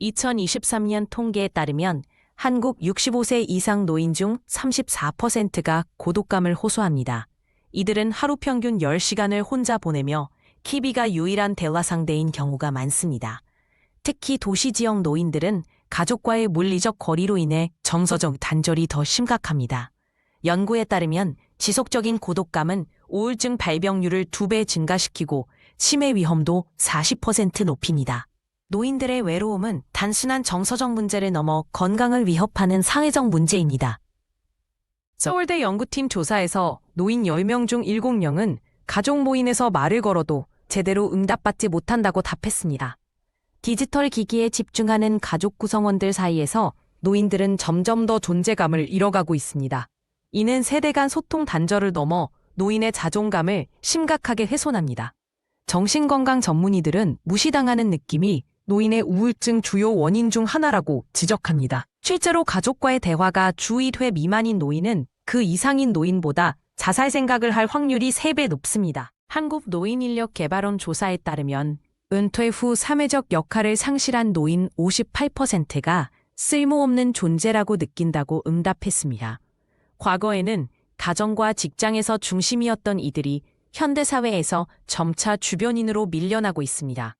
2023년 통계에 따르면 한국 65세 이상 노인 중 34%가 고독감을 호소합니다. 이들은 하루 평균 10시간을 혼자 보내며 키비가 유일한 대화 상대인 경우가 많습니다. 특히 도시 지역 노인들은 가족과의 물리적 거리로 인해 정서적 단절이 더 심각합니다. 연구에 따르면 지속적인 고독감은 우울증 발병률을 2배 증가시키고 치매 위험도 40% 높입니다. 노인들의 외로움은 단순한 정서적 문제를 넘어 건강을 위협하는 사회적 문제입니다. 서울대 연구팀 조사에서 노인 10명 중 7명은 가족 모임에서 말을 걸어도 제대로 응답받지 못한다고 답했습니다. 디지털 기기에 집중하는 가족 구성원들 사이에서 노인들은 점점 더 존재감을 잃어가고 있습니다. 이는 세대 간 소통 단절을 넘어 노인의 자존감을 심각하게 훼손합니다. 정신건강 전문의들은 무시당하는 느낌이 노인의 우울증 주요 원인 중 하나라고 지적합니다. 실제로 가족과의 대화가 주 1회 미만인 노인은 그 이상인 노인보다 자살 생각을 할 확률이 3배 높습니다. 한국 노인인력 개발원 조사에 따르면 은퇴 후 사회적 역할을 상실한 노인 58%가 쓸모없는 존재라고 느낀다고 응답했습니다. 과거에는 가정과 직장에서 중심이었던 이들이 현대사회에서 점차 주변인으로 밀려나고 있습니다.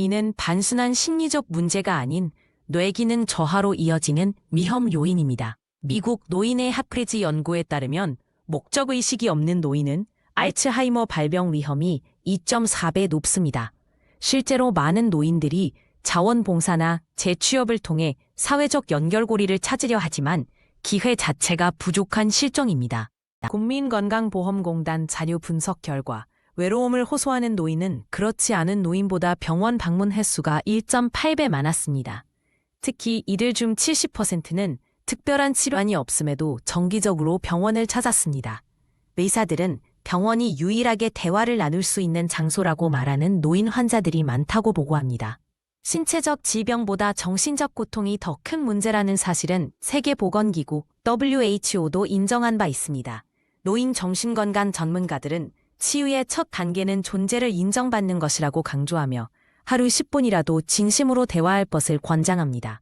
이는 단순한 심리적 문제가 아닌 뇌기능 저하로 이어지는 위험 요인입니다. 미국 노인의 하프리즈 연구에 따르면 목적의식이 없는 노인은 알츠하이머 발병 위험이 2.4배 높습니다. 실제로 많은 노인들이 자원봉사나 재취업을 통해 사회적 연결고리를 찾으려 하지만 기회 자체가 부족한 실정입니다. 국민건강보험공단 자료 분석 결과 외로움을 호소하는 노인은 그렇지 않은 노인보다 병원 방문 횟수가 1.8배 많았습니다. 특히 이들 중 70%는 특별한 치료안이 없음에도 정기적으로 병원을 찾았습니다. 의사들은 병원이 유일하게 대화를 나눌 수 있는 장소라고 말하는 노인 환자들이 많다고 보고합니다. 신체적 질병보다 정신적 고통이 더 큰 문제라는 사실은 세계보건기구 WHO도 인정한 바 있습니다. 노인 정신건강 전문가들은 치유의 첫 단계는 존재를 인정받는 것이라고 강조하며 하루 10분이라도 진심으로 대화할 것을 권장합니다.